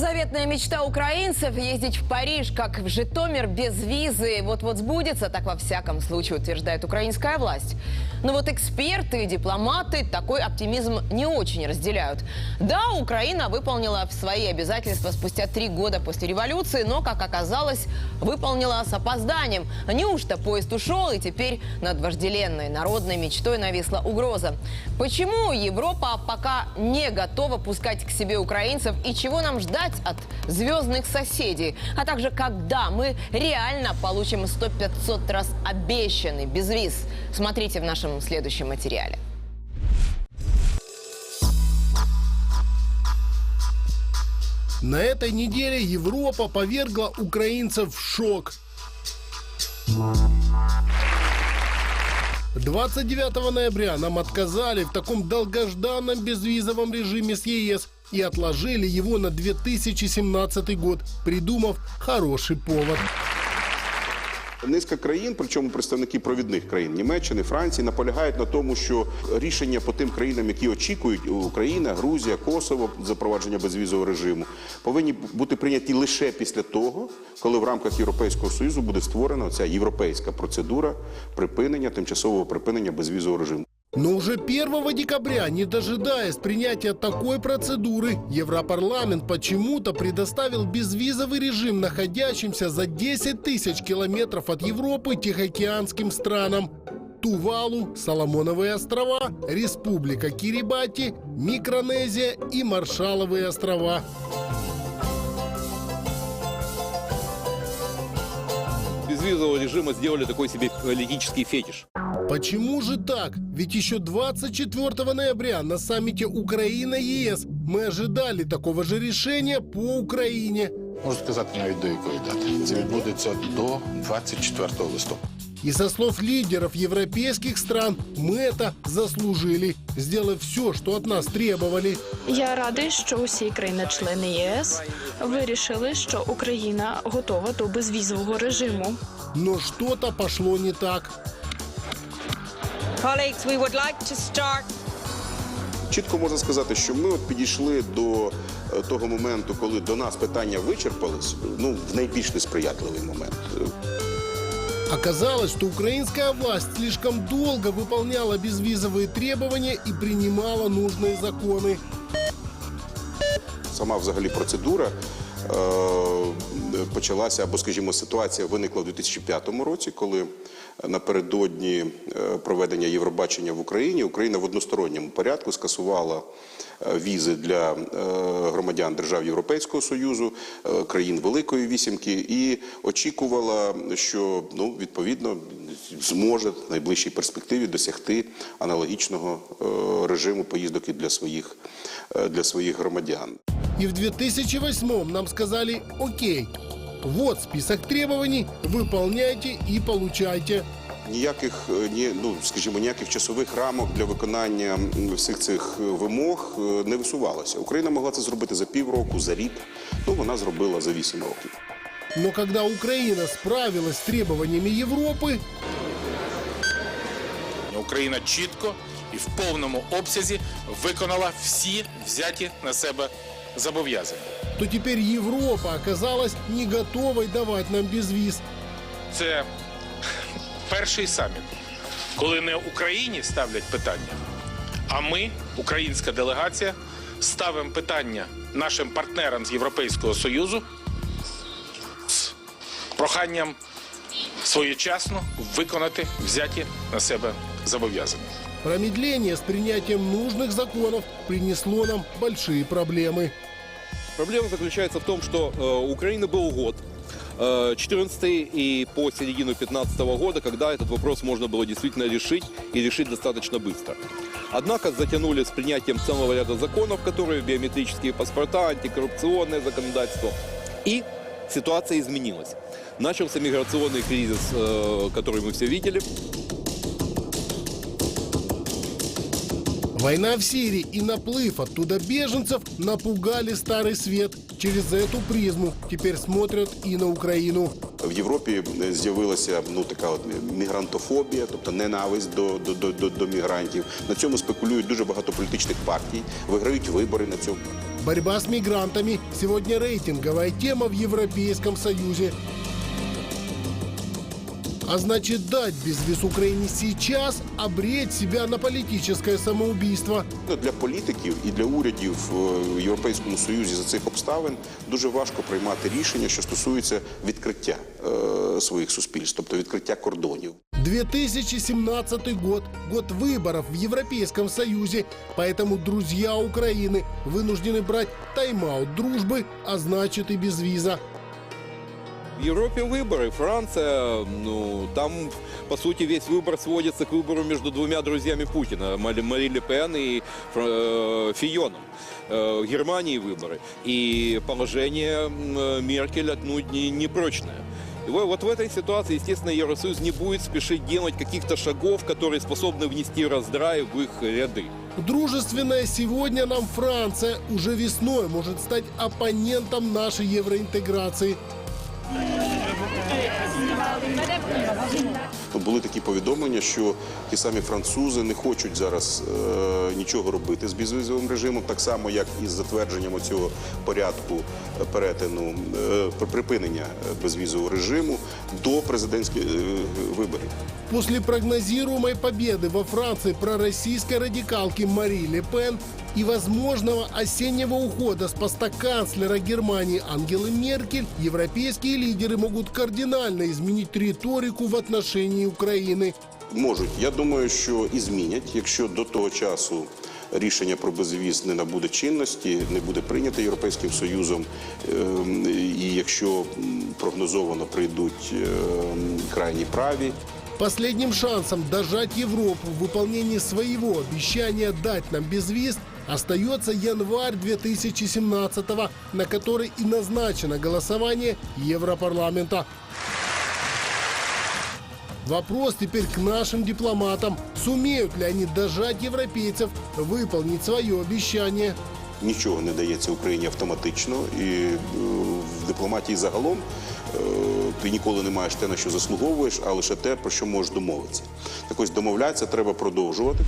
Заветная мечта украинцев ездить в Париж, как в Житомир, без визы, вот-вот сбудется, так во всяком случае утверждает украинская власть. Но вот эксперты и дипломаты такой оптимизм не очень разделяют. Да, Украина выполнила свои обязательства спустя три года после революции, но, как оказалось, выполнила с опозданием. Неужто поезд ушел, и теперь над вожделенной народной мечтой нависла угроза? Почему Европа пока не готова пускать к себе украинцев и чего нам ждать от звездных соседей? А также когда мы реально получим 100-500 раз обещанный безвиз? Смотрите в нашем следующем материале. На этой неделе Европа повергла украинцев в шок. 29 ноября нам отказали в таком долгожданном безвизовом режиме с ЕС и отложили его на 2017 год, придумав хороший повод. Низка країн, причому представники провідних країн Німеччини, Франції, наполягають на тому, що рішення по тим країнам, які очікують Україна, Грузія, Косово запровадження безвізового режиму, повинні бути прийняті лише після того, коли в рамках Європейського союзу буде створена ця європейська процедура припинення тимчасового припинення безвізового режиму. Но уже 1 декабря, не дожидаясь принятия такой процедуры, Европарламент почему-то предоставил безвизовый режим находящимся за 10 тысяч километров от Европы Тихоокеанским странам. Тувалу, Соломоновые острова, Республика Кирибати, Микронезия и Маршалловые острова. безвизового режима сделали такой себе политический фетиш. Почему же так? Ведь еще 24 ноября на саммите Украина-ЕС мы ожидали такого же решения по Украине. Можу сказати навіть до якої дати. Це відбудеться до 24 листопада. И со слов лидеров европейских стран мы это заслужили, сделав все, что от нас требовали. Я радий, що усі країни-члени ЄС вирішили, що Україна готова до безвізового режиму. Но что-то пошло не так. Colleagues, we would like to start Чітко можна сказати, що ми от підійшли до е, того моменту, коли до нас питання вичерпались, ну в найбільш несприятливий момент. Оказалось, что украинская власть слишком долго выполняла безвизовые требования и принимала нужные законы. Сама взагалі процедура е, почалася, або, скажімо, ситуація виникла в 2005 році, коли напередодні е, проведення Євробачення в Україні Україна в односторонньому порядку скасувала е, візи для громадян держав Європейського союзу, країн Великої Вісімки, і очікувала, що ну відповідно зможе в найближчій перспективі досягти аналогічного е, режиму поїздок і для своїх е, для своїх громадян. И в 2008 нам сказали «Окей, вот список требований, выполняйте и получайте». Ніяких е, ні, ну скажімо, ніяких часових рамок для виконання всіх цих вимог не висувалося. Україна могла це зробити за півроку, за рік. Ну вона зробила за вісім років. Но когда Украина справилась с требованиями Европы, Україна чітко і в повному обсязі виконала всі взяті на себе зобов'язання. то теперь Европа оказалась не готовой давать нам безвиз. Це перший саміт, коли не Україні ставлять питання, а ми, українська делегація, ставимо питання нашим партнерам з Європейського Союзу проханням своєчасно виконати взяті на себе зобов'язання. Промедление с принятием нужных законов принесло нам большие проблемы. Проблема заключается в том, что э, Украины был год, э, 14 и по середину 15 года, когда этот вопрос можно было действительно решить и решить достаточно быстро. Однако затянули с принятием целого ряда законов, которые биометрические паспорта, антикоррупционное законодательство. И ситуация изменилась Начался миграционный кризис, э, который мы все видели. Война в Сирии и наплыв оттуда беженцев напугали Старый Свет. Через эту призму теперь смотрят и на Украину. В Європі е, з'явилася ну така от мігрантофобія, тобто ненависть до, до, до, до, до мігрантів. На цьому спекулюють дуже багато політичних партій, виграють вибори на цьому. Борьба с мигрантами сегодня рейтинговая тема в Европейском Союзе. А значит, дать безвиз Украине сейчас, обречь себя на политическое самоубийство. Ну, Для політиків і для урядів е, в Європейському Союзі за цих обставин дуже важко приймати рішення, що стосуються відкриття е, своїх суспільств, тобто відкриття кордонів. 2017 год – год выборов в Европейском Союзе. Поэтому друзья Украины вынуждены брать тайм-аут дружбы, а значит и без виза. В Европе выборы. Франция, ну, там, по сути, весь выбор сводится к выбору между двумя друзьями Путина, Мари, Ле Пен и э, Фионом. Э, в Германии выборы. И положение Меркель отнюдь не, не прочное. Вот в этой ситуации, естественно, Евросоюз не будет спешить делать каких-то шагов, которые способны внести раздрай в их ряды. Дружественная сегодня нам Франция уже весной может стать оппонентом нашей евроинтеграции. Yeah. Ну, Були такі повідомлення, що ті самі французи не хочуть зараз е, нічого робити з безвізовим режимом, так само як і з затвердженням цього порядку е, перетину е, припинення е, безвізового режиму до президентських е, виборів. После прогнозируемой победы во Франции пророссийской радикалки Мари Ле Пен и возможного осеннего ухода с поста канцлера Германии Ангелы Меркель, европейские лидеры могут кардинально изменить риторику в отношении Украины. Можуть. Я думаю, що і змінять, якщо до того часу рішення про безвіз не набуде чинності, не буде прийнято Європейським Союзом, ем, і якщо прогнозовано прийдуть ем, крайні праві. Последним шансом дожать Европу в выполнении своего обещания дать нам безвиз остается январь 2017 на который и назначено голосование Европарламента. Вопрос теперь к нашим дипломатам. Сумеют ли они дожать европейцев выполнить свое обещание? Нічого не дається Україні автоматично, і е, в дипломатії загалом е, ти ніколи не маєш те, на що заслуговуєш, а лише те, про що можеш домовитися. Так ось домовлятися треба продовжувати.